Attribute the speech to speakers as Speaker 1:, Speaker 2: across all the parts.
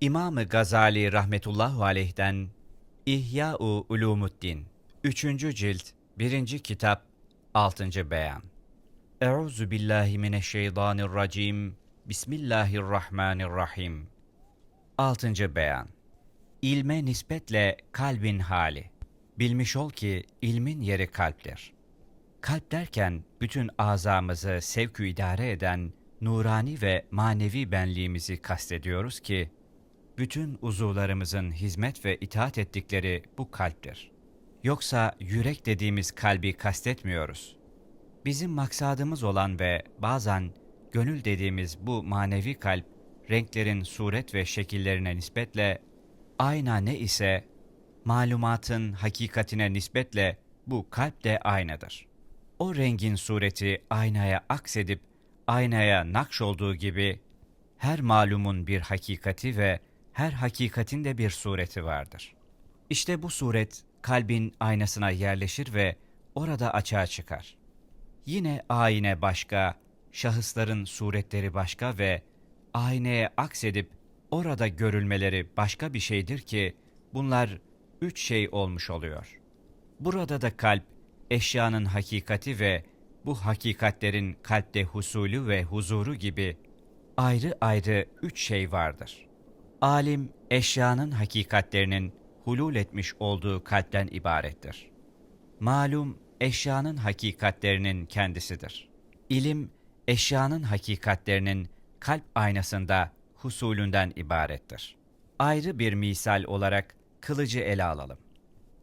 Speaker 1: İmam-ı Gazali rahmetullahu aleyh'den İhya-u Ulumuddin 3. cilt 1. kitap 6. beyan Euzu billahi mineşşeytanirracim Bismillahirrahmanirrahim 6. beyan İlme nispetle kalbin hali Bilmiş ol ki ilmin yeri kalptir. Kalp derken bütün azamızı sevkü idare eden nurani ve manevi benliğimizi kastediyoruz ki, bütün uzuvlarımızın hizmet ve itaat ettikleri bu kalptir. Yoksa yürek dediğimiz kalbi kastetmiyoruz. Bizim maksadımız olan ve bazen gönül dediğimiz bu manevi kalp, renklerin suret ve şekillerine nispetle ayna ne ise, malumatın hakikatine nispetle bu kalp de aynadır. O rengin sureti aynaya aksedip aynaya nakş olduğu gibi her malumun bir hakikati ve her hakikatin de bir sureti vardır. İşte bu suret kalbin aynasına yerleşir ve orada açığa çıkar. Yine ayine başka, şahısların suretleri başka ve aynaya aksedip orada görülmeleri başka bir şeydir ki bunlar üç şey olmuş oluyor. Burada da kalp, eşyanın hakikati ve bu hakikatlerin kalpte husulü ve huzuru gibi ayrı ayrı üç şey vardır. Alim, eşyanın hakikatlerinin hulul etmiş olduğu kalpten ibarettir. Malum, eşyanın hakikatlerinin kendisidir. İlim, eşyanın hakikatlerinin kalp aynasında husulünden ibarettir. Ayrı bir misal olarak kılıcı ele alalım.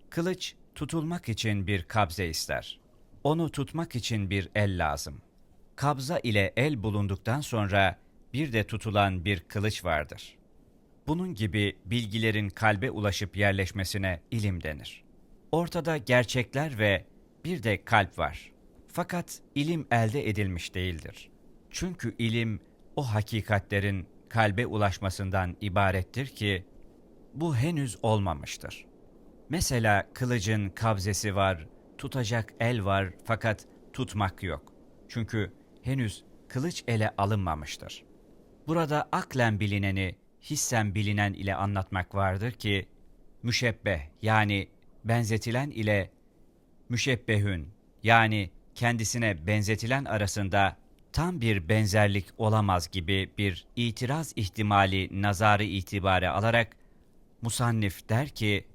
Speaker 1: Kılıç, tutulmak için bir kabze ister. Onu tutmak için bir el lazım. Kabza ile el bulunduktan sonra bir de tutulan bir kılıç vardır. Bunun gibi bilgilerin kalbe ulaşıp yerleşmesine ilim denir. Ortada gerçekler ve bir de kalp var. Fakat ilim elde edilmiş değildir. Çünkü ilim o hakikatlerin kalbe ulaşmasından ibarettir ki bu henüz olmamıştır. Mesela kılıcın kabzesi var, tutacak el var fakat tutmak yok. Çünkü henüz kılıç ele alınmamıştır. Burada aklen bilineni hissen bilinen ile anlatmak vardır ki, müşebbeh yani benzetilen ile müşebbehün yani kendisine benzetilen arasında tam bir benzerlik olamaz gibi bir itiraz ihtimali nazarı itibare alarak musannif der ki,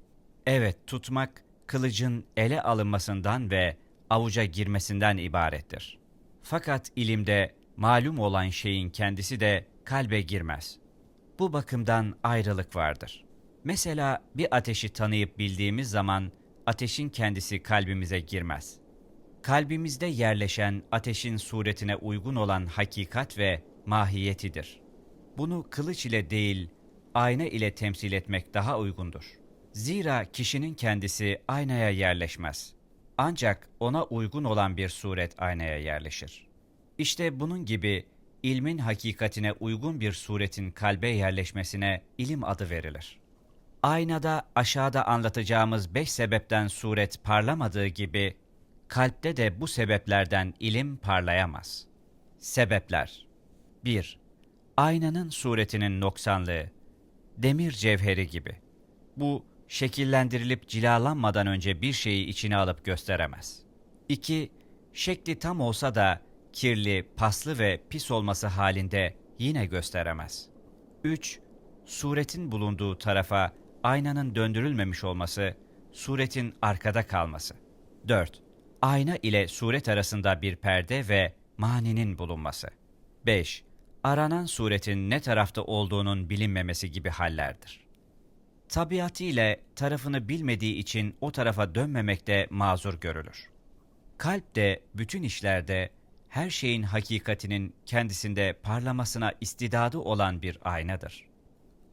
Speaker 1: evet tutmak kılıcın ele alınmasından ve avuca girmesinden ibarettir. Fakat ilimde malum olan şeyin kendisi de kalbe girmez. Bu bakımdan ayrılık vardır. Mesela bir ateşi tanıyıp bildiğimiz zaman ateşin kendisi kalbimize girmez. Kalbimizde yerleşen ateşin suretine uygun olan hakikat ve mahiyetidir. Bunu kılıç ile değil, ayna ile temsil etmek daha uygundur. Zira kişinin kendisi aynaya yerleşmez. Ancak ona uygun olan bir suret aynaya yerleşir. İşte bunun gibi ilmin hakikatine uygun bir suretin kalbe yerleşmesine ilim adı verilir. Aynada aşağıda anlatacağımız beş sebepten suret parlamadığı gibi, kalpte de bu sebeplerden ilim parlayamaz. Sebepler 1. Aynanın suretinin noksanlığı, demir cevheri gibi. Bu, şekillendirilip cilalanmadan önce bir şeyi içine alıp gösteremez. 2. Şekli tam olsa da kirli, paslı ve pis olması halinde yine gösteremez. 3. Suretin bulunduğu tarafa aynanın döndürülmemiş olması, suretin arkada kalması. 4. Ayna ile suret arasında bir perde ve maninin bulunması. 5. Aranan suretin ne tarafta olduğunun bilinmemesi gibi hallerdir. Tabiatı ile tarafını bilmediği için o tarafa dönmemekte mazur görülür. Kalp de bütün işlerde her şeyin hakikatinin kendisinde parlamasına istidadı olan bir aynadır.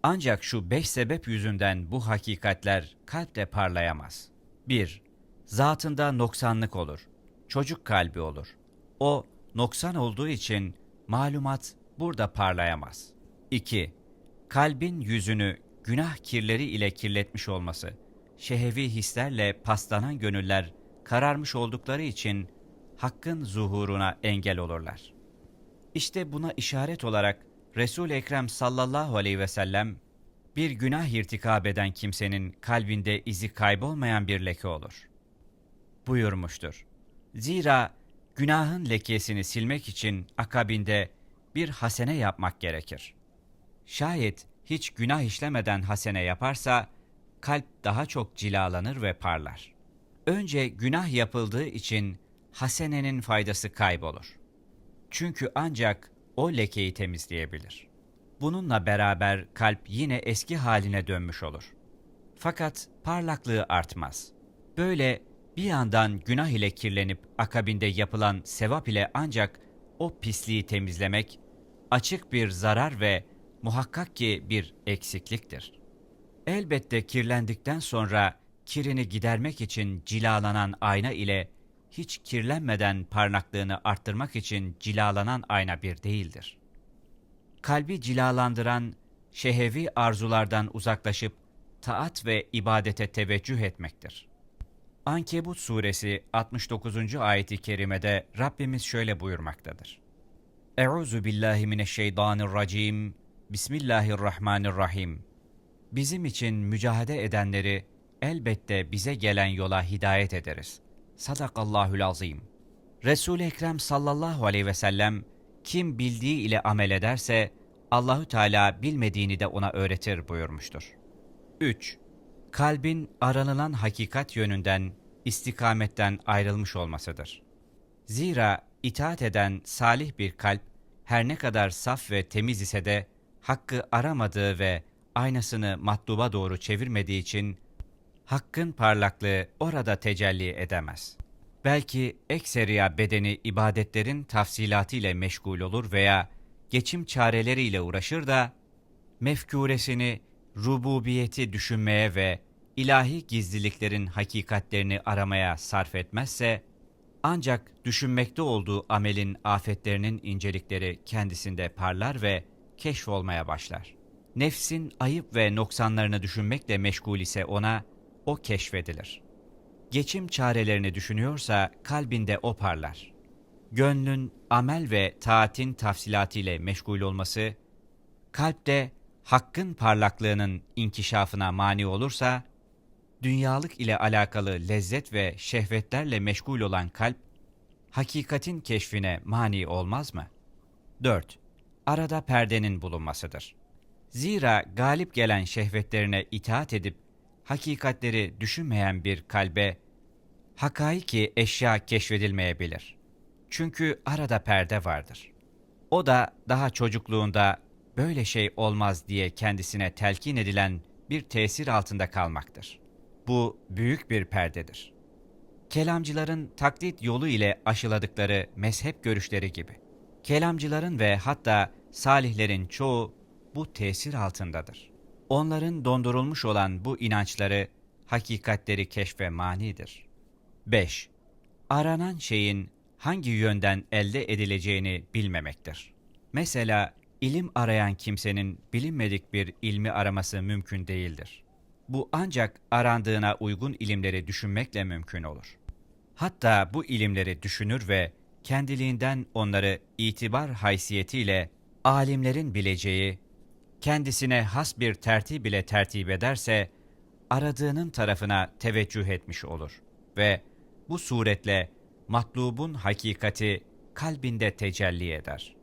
Speaker 1: Ancak şu beş sebep yüzünden bu hakikatler kalpte parlayamaz. 1. Zatında noksanlık olur. Çocuk kalbi olur. O, noksan olduğu için malumat burada parlayamaz. 2. Kalbin yüzünü günah kirleri ile kirletmiş olması, şehevi hislerle paslanan gönüller kararmış oldukları için hakkın zuhuruna engel olurlar. İşte buna işaret olarak Resul-i Ekrem sallallahu aleyhi ve sellem bir günah irtikab eden kimsenin kalbinde izi kaybolmayan bir leke olur. Buyurmuştur. Zira günahın lekesini silmek için akabinde bir hasene yapmak gerekir. Şayet hiç günah işlemeden hasene yaparsa kalp daha çok cilalanır ve parlar. Önce günah yapıldığı için hasenenin faydası kaybolur. Çünkü ancak o lekeyi temizleyebilir. Bununla beraber kalp yine eski haline dönmüş olur. Fakat parlaklığı artmaz. Böyle bir yandan günah ile kirlenip akabinde yapılan sevap ile ancak o pisliği temizlemek açık bir zarar ve muhakkak ki bir eksikliktir. Elbette kirlendikten sonra kirini gidermek için cilalanan ayna ile hiç kirlenmeden parlaklığını arttırmak için cilalanan ayna bir değildir. Kalbi cilalandıran şehevi arzulardan uzaklaşıp taat ve ibadete teveccüh etmektir. Ankebut suresi 69. ayeti kerimede Rabbimiz şöyle buyurmaktadır. Euzu billahi mineşşeytanirracim. Bismillahirrahmanirrahim. Bizim için mücahede edenleri elbette bize gelen yola hidayet ederiz. Sadakallahül azim. Resul-i Ekrem sallallahu aleyhi ve sellem kim bildiği ile amel ederse Allahü Teala bilmediğini de ona öğretir buyurmuştur. 3. Kalbin aranılan hakikat yönünden, istikametten ayrılmış olmasıdır. Zira itaat eden salih bir kalp her ne kadar saf ve temiz ise de hakkı aramadığı ve aynasını matluba doğru çevirmediği için hakkın parlaklığı orada tecelli edemez. Belki ekseriya bedeni ibadetlerin tafsilatı meşgul olur veya geçim çareleriyle uğraşır da mefkuresini rububiyeti düşünmeye ve ilahi gizliliklerin hakikatlerini aramaya sarf etmezse ancak düşünmekte olduğu amelin afetlerinin incelikleri kendisinde parlar ve keşfolmaya başlar. Nefsin ayıp ve noksanlarını düşünmekle meşgul ise ona o keşfedilir. Geçim çarelerini düşünüyorsa kalbinde o parlar. Gönlün amel ve taatin tafsilatı ile meşgul olması, kalpte hakkın parlaklığının inkişafına mani olursa, dünyalık ile alakalı lezzet ve şehvetlerle meşgul olan kalp, hakikatin keşfine mani olmaz mı? 4. Arada perdenin bulunmasıdır. Zira galip gelen şehvetlerine itaat edip hakikatleri düşünmeyen bir kalbe hakaiki eşya keşfedilmeyebilir. Çünkü arada perde vardır. O da daha çocukluğunda böyle şey olmaz diye kendisine telkin edilen bir tesir altında kalmaktır. Bu büyük bir perdedir. Kelamcıların taklit yolu ile aşıladıkları mezhep görüşleri gibi. Kelamcıların ve hatta salihlerin çoğu bu tesir altındadır. Onların dondurulmuş olan bu inançları, hakikatleri keşfe manidir. 5. Aranan şeyin hangi yönden elde edileceğini bilmemektir. Mesela ilim arayan kimsenin bilinmedik bir ilmi araması mümkün değildir. Bu ancak arandığına uygun ilimleri düşünmekle mümkün olur. Hatta bu ilimleri düşünür ve kendiliğinden onları itibar haysiyetiyle alimlerin bileceği, kendisine has bir tertip ile tertip ederse, aradığının tarafına teveccüh etmiş olur ve bu suretle matlubun hakikati kalbinde tecelli eder.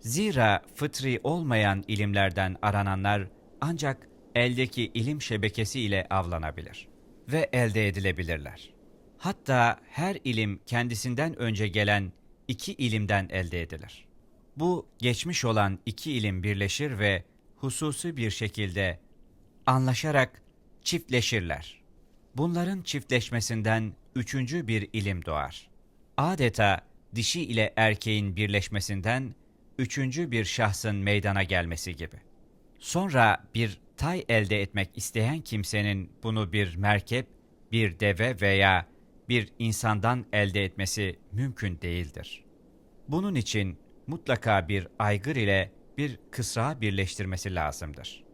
Speaker 1: Zira fıtri olmayan ilimlerden arananlar ancak eldeki ilim şebekesi ile avlanabilir ve elde edilebilirler. Hatta her ilim kendisinden önce gelen iki ilimden elde edilir. Bu geçmiş olan iki ilim birleşir ve hususi bir şekilde anlaşarak çiftleşirler. Bunların çiftleşmesinden üçüncü bir ilim doğar. Adeta dişi ile erkeğin birleşmesinden üçüncü bir şahsın meydana gelmesi gibi. Sonra bir tay elde etmek isteyen kimsenin bunu bir merkep, bir deve veya bir insandan elde etmesi mümkün değildir. Bunun için mutlaka bir aygır ile bir kısra birleştirmesi lazımdır.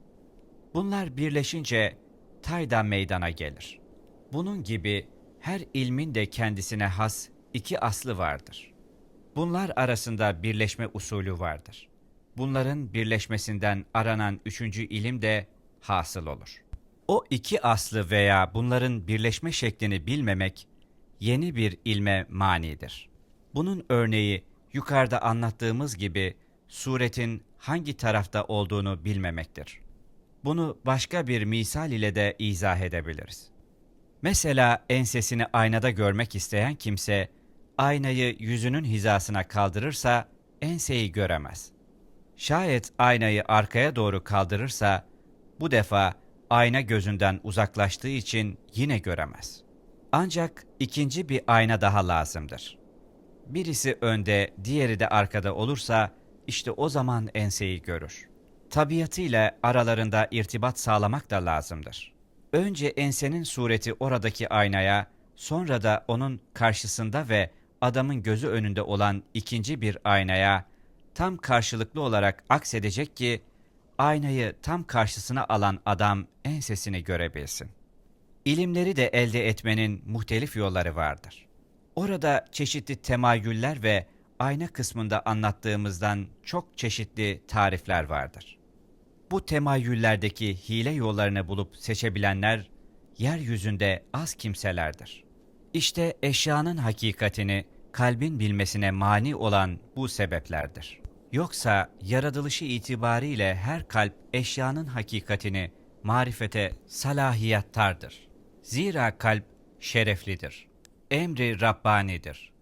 Speaker 1: Bunlar birleşince tayda meydana gelir. Bunun gibi her ilmin de kendisine has iki aslı vardır. Bunlar arasında birleşme usulü vardır. Bunların birleşmesinden aranan üçüncü ilim de hasıl olur. O iki aslı veya bunların birleşme şeklini bilmemek yeni bir ilme manidir. Bunun örneği yukarıda anlattığımız gibi suretin hangi tarafta olduğunu bilmemektir. Bunu başka bir misal ile de izah edebiliriz. Mesela ensesini aynada görmek isteyen kimse aynayı yüzünün hizasına kaldırırsa enseyi göremez. Şayet aynayı arkaya doğru kaldırırsa bu defa ayna gözünden uzaklaştığı için yine göremez. Ancak ikinci bir ayna daha lazımdır. Birisi önde, diğeri de arkada olursa işte o zaman enseyi görür. Tabiatıyla aralarında irtibat sağlamak da lazımdır. Önce ensenin sureti oradaki aynaya, sonra da onun karşısında ve adamın gözü önünde olan ikinci bir aynaya tam karşılıklı olarak aksedecek ki aynayı tam karşısına alan adam ensesini görebilsin. İlimleri de elde etmenin muhtelif yolları vardır. Orada çeşitli temayüller ve ayna kısmında anlattığımızdan çok çeşitli tarifler vardır. Bu temayüllerdeki hile yollarını bulup seçebilenler yeryüzünde az kimselerdir. İşte eşyanın hakikatini kalbin bilmesine mani olan bu sebeplerdir. Yoksa yaratılışı itibariyle her kalp eşyanın hakikatini marifete salahiyettardır. Zira kalp şereflidir. Emri Rabbanidir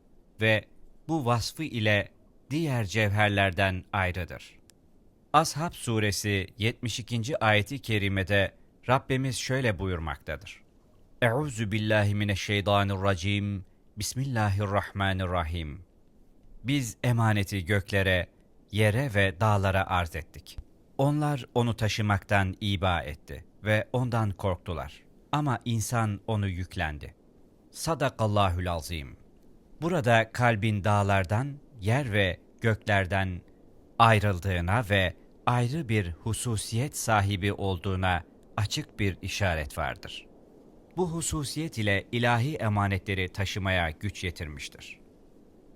Speaker 1: ve bu vasfı ile diğer cevherlerden ayrıdır. Ashab suresi 72. ayeti kerimede Rabbimiz şöyle buyurmaktadır. Euzu billahi mineşşeytanirracim. Bismillahirrahmanirrahim. Biz emaneti göklere, yere ve dağlara arz ettik. Onlar onu taşımaktan iba etti ve ondan korktular. Ama insan onu yüklendi. Sadakallahül azim. Burada kalbin dağlardan, yer ve göklerden ayrıldığına ve ayrı bir hususiyet sahibi olduğuna açık bir işaret vardır. Bu hususiyet ile ilahi emanetleri taşımaya güç yetirmiştir.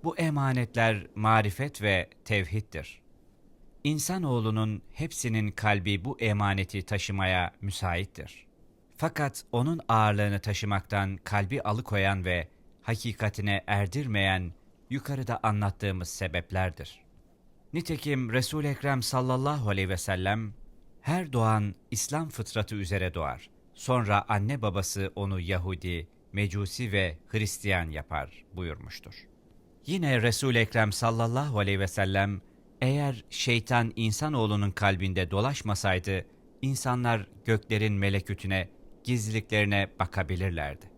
Speaker 1: Bu emanetler marifet ve tevhiddir. İnsanoğlunun hepsinin kalbi bu emaneti taşımaya müsaittir. Fakat onun ağırlığını taşımaktan kalbi alıkoyan ve hakikatine erdirmeyen yukarıda anlattığımız sebeplerdir. Nitekim Resul Ekrem sallallahu aleyhi ve sellem her doğan İslam fıtratı üzere doğar. Sonra anne babası onu Yahudi, Mecusi ve Hristiyan yapar buyurmuştur. Yine Resul Ekrem sallallahu aleyhi ve sellem eğer şeytan insanoğlunun kalbinde dolaşmasaydı insanlar göklerin melekütüne, gizliliklerine bakabilirlerdi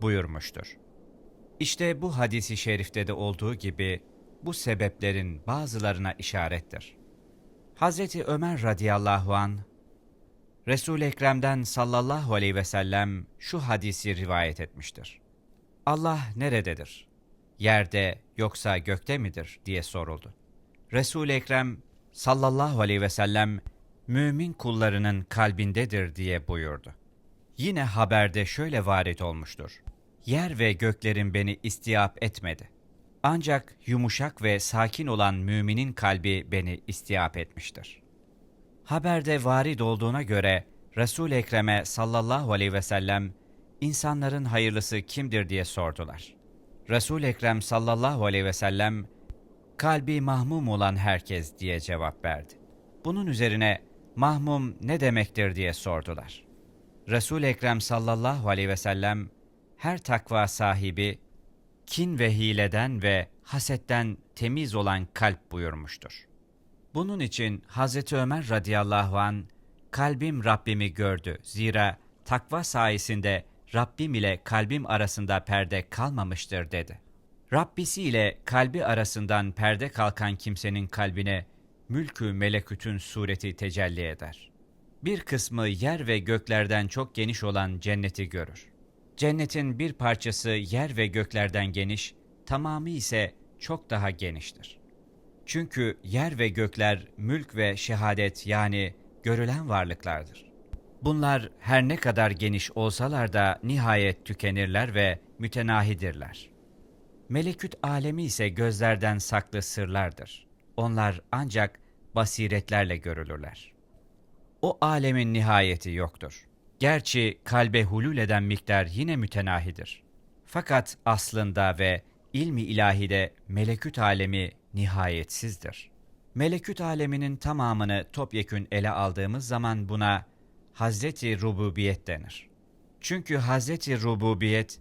Speaker 1: buyurmuştur. İşte bu hadisi şerifte de olduğu gibi bu sebeplerin bazılarına işarettir. Hazreti Ömer radıyallahu an Resul Ekrem'den sallallahu aleyhi ve sellem şu hadisi rivayet etmiştir. Allah nerededir? Yerde yoksa gökte midir diye soruldu. Resul Ekrem sallallahu aleyhi ve sellem mümin kullarının kalbindedir diye buyurdu. Yine haberde şöyle varit olmuştur. Yer ve göklerin beni istiyap etmedi. Ancak yumuşak ve sakin olan müminin kalbi beni istiyap etmiştir. Haberde varid olduğuna göre Resul Ekrem'e sallallahu aleyhi ve sellem insanların hayırlısı kimdir diye sordular. Resul Ekrem sallallahu aleyhi ve sellem kalbi mahmum olan herkes diye cevap verdi. Bunun üzerine mahmum ne demektir diye sordular. Resul Ekrem sallallahu aleyhi ve sellem her takva sahibi kin ve hileden ve hasetten temiz olan kalp buyurmuştur. Bunun için Hazreti Ömer radıyallahu an kalbim Rabbimi gördü. Zira takva sayesinde Rabbim ile kalbim arasında perde kalmamıştır dedi. Rabbisi ile kalbi arasından perde kalkan kimsenin kalbine mülkü melekütün sureti tecelli eder. Bir kısmı yer ve göklerden çok geniş olan cenneti görür. Cennetin bir parçası yer ve göklerden geniş, tamamı ise çok daha geniştir. Çünkü yer ve gökler mülk ve şehadet yani görülen varlıklardır. Bunlar her ne kadar geniş olsalar da nihayet tükenirler ve mütenahidirler. Meleküt alemi ise gözlerden saklı sırlardır. Onlar ancak basiretlerle görülürler. O alemin nihayeti yoktur. Gerçi kalbe hulul eden miktar yine mütenahidir. Fakat aslında ve ilmi ilahide meleküt alemi nihayetsizdir. Meleküt aleminin tamamını topyekün ele aldığımız zaman buna Hazreti Rububiyet denir. Çünkü Hazreti Rububiyet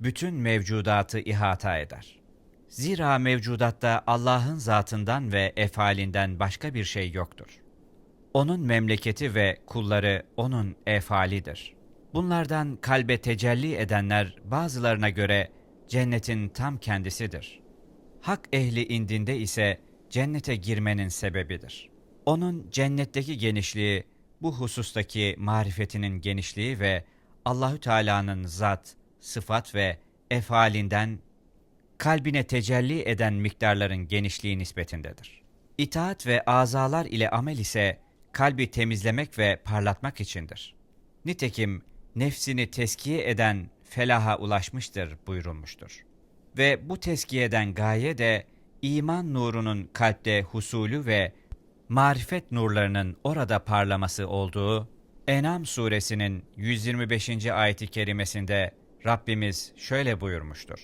Speaker 1: bütün mevcudatı ihata eder. Zira mevcudatta Allah'ın zatından ve efalinden başka bir şey yoktur. Onun memleketi ve kulları onun efalidir. Bunlardan kalbe tecelli edenler bazılarına göre cennetin tam kendisidir. Hak ehli indinde ise cennete girmenin sebebidir. Onun cennetteki genişliği bu husustaki marifetinin genişliği ve Allahü Teala'nın zat, sıfat ve efalinden kalbine tecelli eden miktarların genişliği nispetindedir. İtaat ve azalar ile amel ise kalbi temizlemek ve parlatmak içindir. Nitekim nefsini teskiye eden felaha ulaşmıştır buyurulmuştur. Ve bu teskiyeden gaye de iman nurunun kalpte husulü ve marifet nurlarının orada parlaması olduğu Enam suresinin 125. ayeti kerimesinde Rabbimiz şöyle buyurmuştur.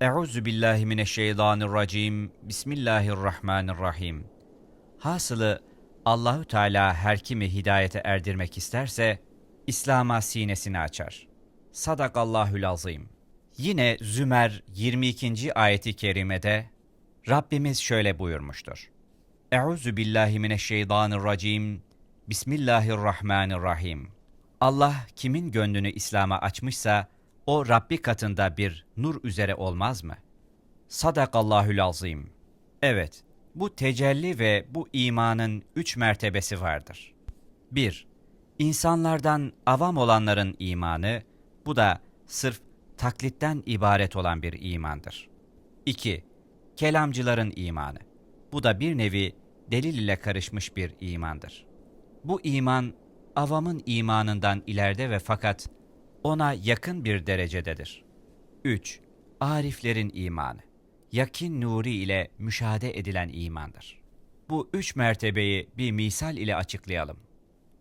Speaker 1: Euzu billahi mineşşeytanirracim. Bismillahirrahmanirrahim. Hasılı Allahü Teala her kimi hidayete erdirmek isterse İslam'a sinesini açar. Sadakallahül azim. Yine Zümer 22. ayeti kerimede Rabbimiz şöyle buyurmuştur. Euzu billahi mineşşeytanirracim. Bismillahirrahmanirrahim. Allah kimin gönlünü İslam'a açmışsa o Rabbi katında bir nur üzere olmaz mı? Sadakallahül azim. Evet, bu tecelli ve bu imanın üç mertebesi vardır. 1. İnsanlardan avam olanların imanı, bu da sırf taklitten ibaret olan bir imandır. 2. Kelamcıların imanı. Bu da bir nevi delil ile karışmış bir imandır. Bu iman, avamın imanından ileride ve fakat ona yakın bir derecededir. 3. Ariflerin imanı. Yakin nuri ile müşahede edilen imandır. Bu üç mertebeyi bir misal ile açıklayalım.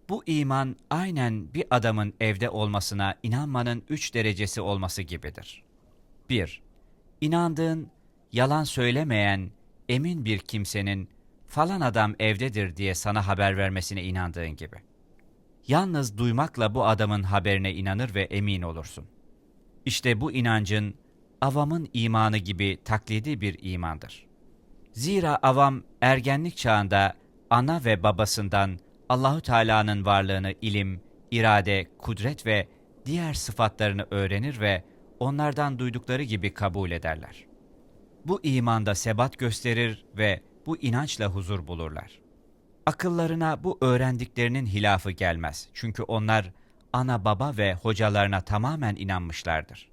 Speaker 1: Bu iman aynen bir adamın evde olmasına inanmanın üç derecesi olması gibidir. 1. İnandığın, yalan söylemeyen, emin bir kimsenin falan adam evdedir diye sana haber vermesine inandığın gibi. Yalnız duymakla bu adamın haberine inanır ve emin olursun. İşte bu inancın avamın imanı gibi taklidi bir imandır. Zira avam ergenlik çağında ana ve babasından Allahü Teala'nın varlığını ilim, irade, kudret ve diğer sıfatlarını öğrenir ve onlardan duydukları gibi kabul ederler. Bu imanda sebat gösterir ve bu inançla huzur bulurlar. Akıllarına bu öğrendiklerinin hilafı gelmez. Çünkü onlar ana baba ve hocalarına tamamen inanmışlardır.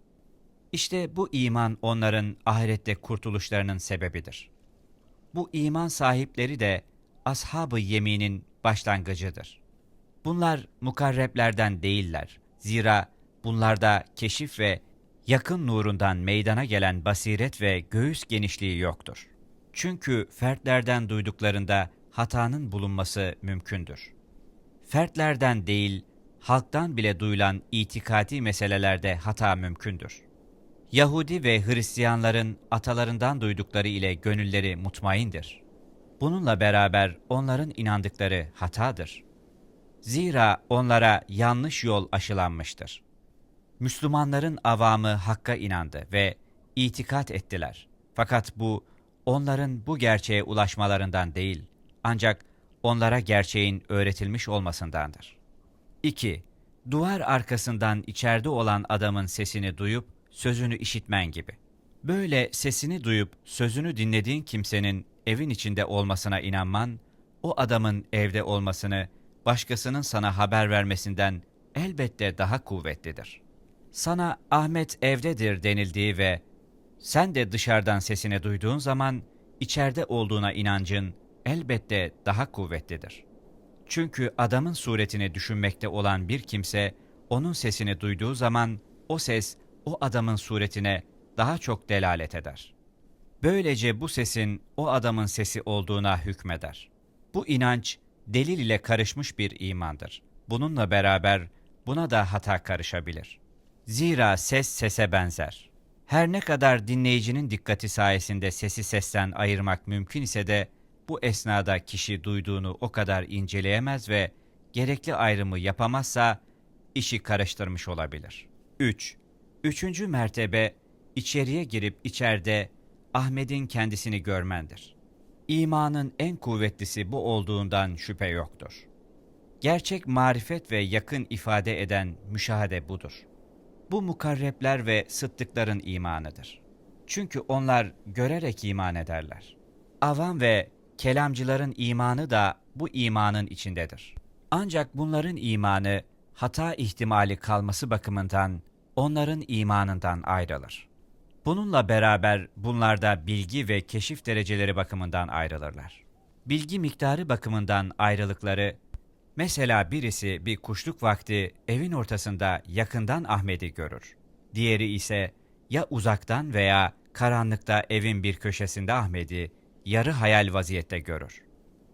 Speaker 1: İşte bu iman onların ahirette kurtuluşlarının sebebidir. Bu iman sahipleri de ashab-ı yeminin başlangıcıdır. Bunlar mukarreblerden değiller. Zira bunlarda keşif ve yakın nurundan meydana gelen basiret ve göğüs genişliği yoktur. Çünkü fertlerden duyduklarında hatanın bulunması mümkündür. Fertlerden değil, halktan bile duyulan itikadi meselelerde hata mümkündür. Yahudi ve Hristiyanların atalarından duydukları ile gönülleri mutmaindir. Bununla beraber onların inandıkları hatadır. Zira onlara yanlış yol aşılanmıştır. Müslümanların avamı Hakk'a inandı ve itikat ettiler. Fakat bu onların bu gerçeğe ulaşmalarından değil, ancak onlara gerçeğin öğretilmiş olmasındandır. 2. Duvar arkasından içeride olan adamın sesini duyup sözünü işitmen gibi. Böyle sesini duyup sözünü dinlediğin kimsenin evin içinde olmasına inanman, o adamın evde olmasını başkasının sana haber vermesinden elbette daha kuvvetlidir. Sana Ahmet evdedir denildiği ve sen de dışarıdan sesini duyduğun zaman içeride olduğuna inancın elbette daha kuvvetlidir. Çünkü adamın suretini düşünmekte olan bir kimse onun sesini duyduğu zaman o ses o adamın suretine daha çok delalet eder. Böylece bu sesin o adamın sesi olduğuna hükmeder. Bu inanç delil ile karışmış bir imandır. Bununla beraber buna da hata karışabilir. Zira ses sese benzer. Her ne kadar dinleyicinin dikkati sayesinde sesi sesten ayırmak mümkün ise de bu esnada kişi duyduğunu o kadar inceleyemez ve gerekli ayrımı yapamazsa işi karıştırmış olabilir. 3. Üçüncü mertebe içeriye girip içeride Ahmet'in kendisini görmendir. İmanın en kuvvetlisi bu olduğundan şüphe yoktur. Gerçek marifet ve yakın ifade eden müşahede budur. Bu mukarrepler ve sıddıkların imanıdır. Çünkü onlar görerek iman ederler. Avam ve kelamcıların imanı da bu imanın içindedir. Ancak bunların imanı hata ihtimali kalması bakımından onların imanından ayrılır. Bununla beraber bunlarda bilgi ve keşif dereceleri bakımından ayrılırlar. Bilgi miktarı bakımından ayrılıkları, mesela birisi bir kuşluk vakti evin ortasında yakından Ahmet'i görür. Diğeri ise ya uzaktan veya karanlıkta evin bir köşesinde Ahmet'i yarı hayal vaziyette görür.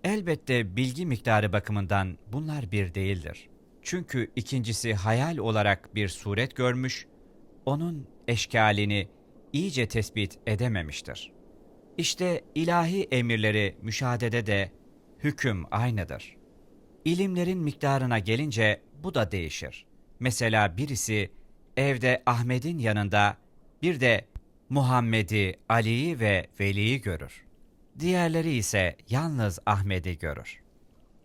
Speaker 1: Elbette bilgi miktarı bakımından bunlar bir değildir. Çünkü ikincisi hayal olarak bir suret görmüş, onun eşkalini iyice tespit edememiştir. İşte ilahi emirleri müşahedede de hüküm aynıdır. İlimlerin miktarına gelince bu da değişir. Mesela birisi evde Ahmet'in yanında bir de Muhammed'i, Ali'yi ve Veli'yi görür. Diğerleri ise yalnız Ahmet'i görür.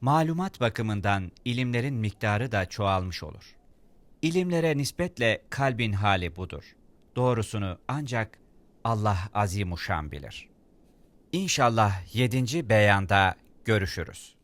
Speaker 1: Malumat bakımından ilimlerin miktarı da çoğalmış olur. İlimlere nispetle kalbin hali budur. Doğrusunu ancak Allah azimuşşan bilir. İnşallah yedinci beyanda görüşürüz.